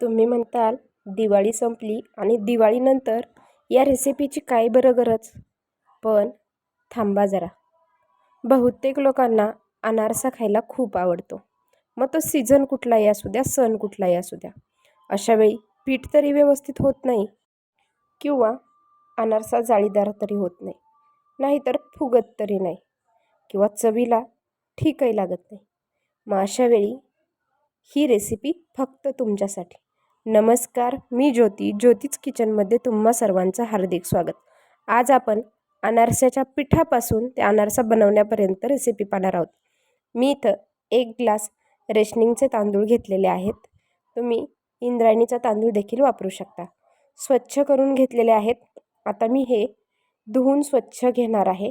तुम्ही म्हणताल दिवाळी संपली आणि दिवाळीनंतर या रेसिपीची काय बरं गरज? पण थांबा जरा. बहुतेक लोकांना अनारसा खायला खूप आवडतो. मग तो सीझन कुठलाही असू द्या सण कुठलाही असू द्या. अशावेळी पीठ तरी व्यवस्थित होत नाही किंवा अनारसा जाळीदार तरी होत नाही. नाहीतर फुगत तरी नाही किंवा चवीला ठीकही लागत नाही. मग अशावेळी ही रेसिपी फक्त तुमच्यासाठी. नमस्कार मी ज्योती ज्योतीच किचनमध्ये तुम्हा सर्वांचं हार्दिक स्वागत. आज आपण अनारसाच्या पिठापासून ते अनारसा बनवण्यापर्यंत रेसिपी पाहणार आहोत. मी इथं एक ग्लास रेशनिंगचे तांदूळ घेतलेले आहेत. तुम्ही इंद्रायणीचा तांदूळ देखील वापरू शकता. स्वच्छ करून घेतलेले आहेत. आता मी हे धुवून स्वच्छ घेणार आहे.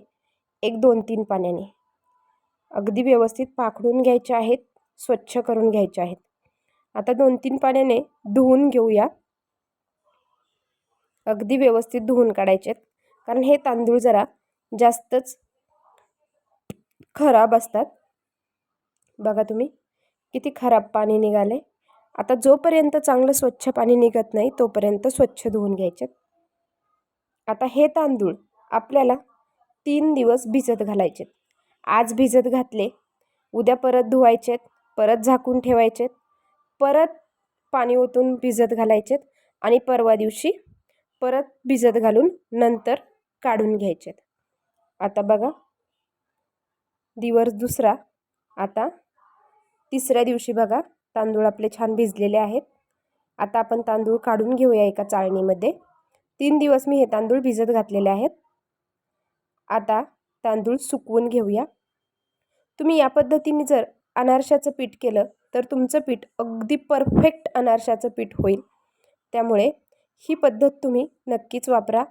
एक दोन तीन पाण्याने. अगदी व्यवस्थित पाखडून घ्यायचे आहेत स्वच्छ करून घ्यायचे आहेत. आता दोन तीन पाण्याने धुवून घेऊया. अगदी व्यवस्थित धुवून काढायचे आहेत. कारण हे तांदूळ जरा जास्तच खराब असतात. बघा तुम्ही किती खराब पाणी निघाले आता जोपर्यंत चांगलं स्वच्छ पाणी निघत नाही तोपर्यंत स्वच्छ धुवून घ्यायचे आता हे तांदूळ आपल्याला तीन दिवस भिजत घालायचे आज भिजत घातले उद्या परत धुवायचेत परत झाकून ठेवायचेत परत पाणी ओतून भिजत घालायचेत आणि परवा दिवशी परत भिजत घालून नंतर काढून घ्यायचेत. आता बघा. दिवस दुसरा. आता तिसऱ्या दिवशी बघा. तांदूळ आपले छान भिजलेले आहेत. आता आपण तांदूळ काढून घेऊया एका चाळणीमध्ये. तीन दिवस मी हे तांदूळ भिजत घातलेले आहेत. आता तांदूळ सुकवून घेऊया. तुम्ही या पद्धतीने जर अनारशाचं पीठ केलं तर तुमचं पीठ अगदी परफेक्ट अनारशाचं पीठ होईल. त्यामुळे ही पद्धत तुम्ही नक्कीच वापरा.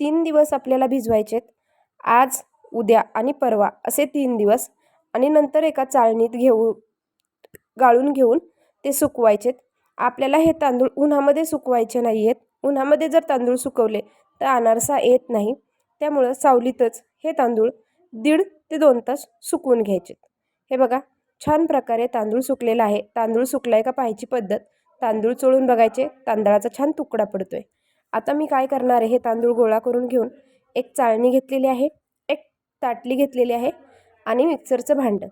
तीन दिवस आपल्याला भिजवायचेत. आज उद्या आणि परवा असे तीन दिवस आणि नंतर एका चाळणीत घेऊ गाळून घेऊन ते सुकवायचेत. आपल्याला हे तांदूळ उन्हामध्ये सुकवायचे नाही आहेत उन्हामध्ये जर तांदूळ सुकवले तर अनारसा येत नाही. त्यामुळं सावलीतच हे तांदूळ दीड ते दोन तास सुकवून घ्यायचे हे बघा छान प्रकारे तांदूळ सुकलेला आहे. तांदूळ सुकला आहे का पाहायची पद्धत? तांदूळ चोळून बघायचे तांदळाचा छान तुकडा पडतो आहे आता मी काय करणार आहे? हे तांदूळ गोळा करून घेऊन एक चाळणी घेतलेली आहे एक ताटली घेतलेली आहे आणि मिक्सरचं भांडं.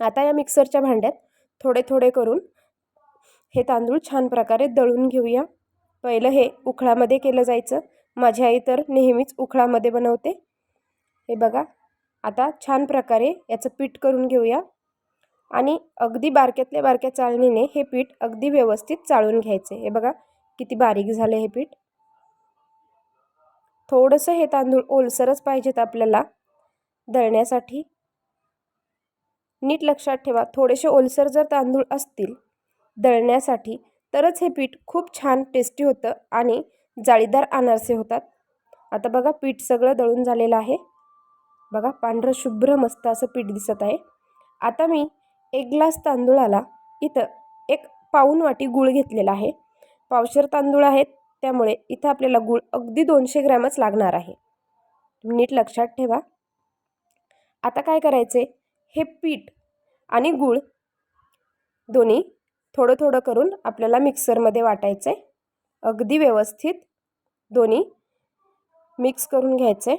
आता या मिक्सरच्या भांड्यात थोडे थोडे करून हे तांदूळ छान प्रकारे दळून घेऊया. पहिलं हे उखळामध्ये केलं जायचं. माझी आई तर नेहमीच उखळामध्ये बनवते. हे बघा आता छान प्रकारे याचं पीठ करून घेऊया. आणि अगदी बारक्यातल्या बारक्या चाळणीने हे पीठ अगदी व्यवस्थित चाळून घ्यायचे. हे बघा किती बारीक झाले हे पीठ. थोडंसं हे तांदूळ ओलसरच पाहिजेत आपल्याला दळण्यासाठी. नीट लक्षात ठेवा थोडेसे ओलसर जर तांदूळ असतील दळण्यासाठी तरच हे पीठ खूप छान टेस्टी होतं आणि जाळीदार अनारसे होतात. आता बघा पीठ सगळं दळून झालेलं आहे. बघा पांढरं शुभ्र मस्त असं पीठ दिसत आहे. आता मी एक ग्लास तांदूळाला इथं एक पाऊण वाटी गूळ घेतलेला आहे. पावशर तांदूळ आहेत त्यामुळे इथं आपल्याला गूळ अगदी दोनशे ग्रॅमच लागणार आहे. नीट लक्षात ठेवा. आता काय करायचे? हे पीठ आणि गूळ दोन्ही थोडं थोडं करून आपल्याला मिक्सरमध्ये वाटायचं. आहे अगदी व्यवस्थित दोन्ही मिक्स करून घ्यायचे.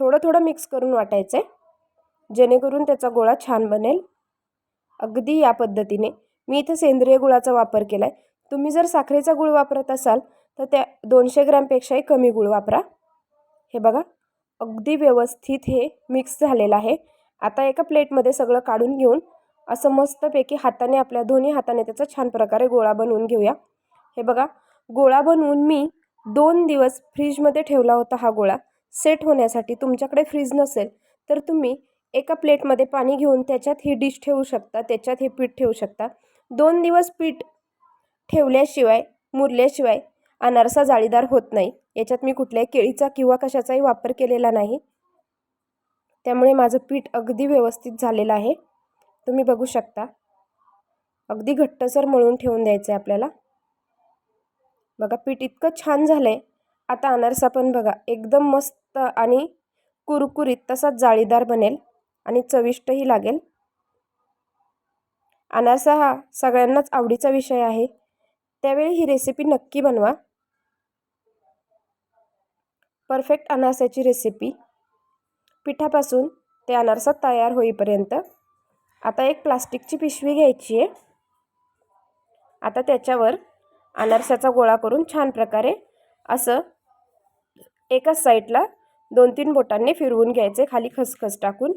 थोडं थोडं मिक्स करून वाटायचं. आहे जेणेकरून त्याचा गोळा छान बनेल. अगदी या पद्धतीने. मी इथं सेंद्रिय गुळाचा वापर केला आहे तुम्ही जर साखरेचा गुळ वापरत असाल तर त्या दोनशे ग्रॅमपेक्षाही कमी गुळ वापरा. हे बघा अगदी व्यवस्थित हे मिक्स झालेलं आहे. आता एका प्लेटमध्ये सगळं काढून घेऊन असं मस्तपैकी हाताने आपल्या दोन्ही हाताने त्याचा छान प्रकारे गोळा बनवून घेऊया. हे बघा गोळा बनवून मी दोन दिवस फ्रीजमध्ये ठेवला होता हा गोळा. सेट होण्यासाठी तुमच्याकडे फ्रीज नसेल तर तुम्ही एका प्लेटमध्ये पाणी घेऊन त्याच्यात ही डिश ठेवू शकता त्याच्यात हे पीठ ठेवू शकता. दोन दिवस पीठ ठेवल्याशिवाय मुरल्याशिवाय अनारसा जाळीदार होत नाही. याच्यात मी कुठल्याही केळीचा किंवा कशाचाही वापर केलेला नाही. त्यामुळे माझं पीठ अगदी व्यवस्थित झालेलं आहे. तुम्ही बघू शकता. अगदी घट्टसर मळून ठेवून द्यायचं आहे आपल्याला. बघा पीठ इतकं छान झालं आहे आता अनारसा पण बघा एकदम मस्त आणि कुरकुरीत तसाच जाळीदार बनेल. आणि चविष्टही लागेल. अनारसा हा सगळ्यांनाच आवडीचा विषय आहे. त्यावेळी ही रेसिपी नक्की बनवा. परफेक्ट अनारसाची रेसिपी पिठापासून ते अनारसा तयार होईपर्यंत. आता एक प्लास्टिकची पिशवी घ्यायची आहे. आता त्याच्यावर अनारसाचा गोळा करून छान प्रकारे असं एकाच साईडला दोन तीन बोटांनी फिरवून घ्यायचे खाली खसखस टाकून.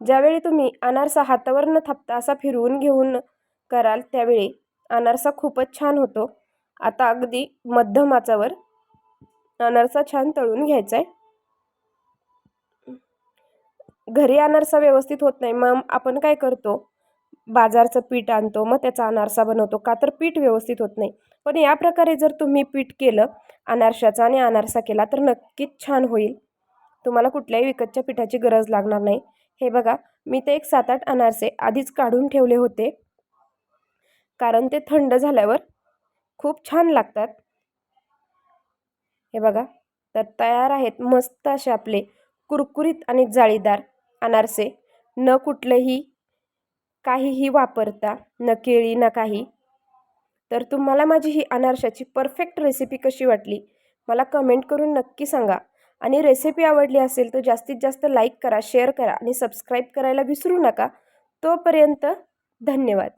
ज्यावेळी तुम्ही अनारसा हातावर न थापता असा फिरवून घेऊन कराल त्यावेळी अनारसा खूपच छान होतो. आता अगदी मध्यम आचावर अनारसा छान तळून घ्यायचा आहे घरी अनारसा व्यवस्थित होत नाही मग आपण काय करतो? बाजारचं पीठ आणतो मग त्याचा अनारसा बनवतो का तर पीठ व्यवस्थित होत नाही. पण या प्रकारे जर तुम्ही पीठ केलं अनारशाचा आणि अनारसा केला तर नक्कीच छान होईल. तुम्हाला कुठल्याही विकतच्या पिठाची गरज लागणार नाही. हे बघा मी ते एक सात आठ अनारसे आधीच काढून ठेवले होते. कारण ते थंड झाल्यावर खूप छान लागतात. हे बघा तर तयार आहेत मस्त असे आपले कुरकुरीत आणि जाळीदार अनारसे. न कुठलंही काहीही वापरता न केळी ना काही. तर तुम्हाला माझी ही अनारशाची परफेक्ट रेसिपी कशी वाटली मला कमेंट करून नक्की सांगा. आणि रेसिपी आवडली असेल तर जास्तीत जास्त लाईक करा शेअर करा आणि सबस्क्राईब करायला विसरू नका. तोपर्यंत धन्यवाद.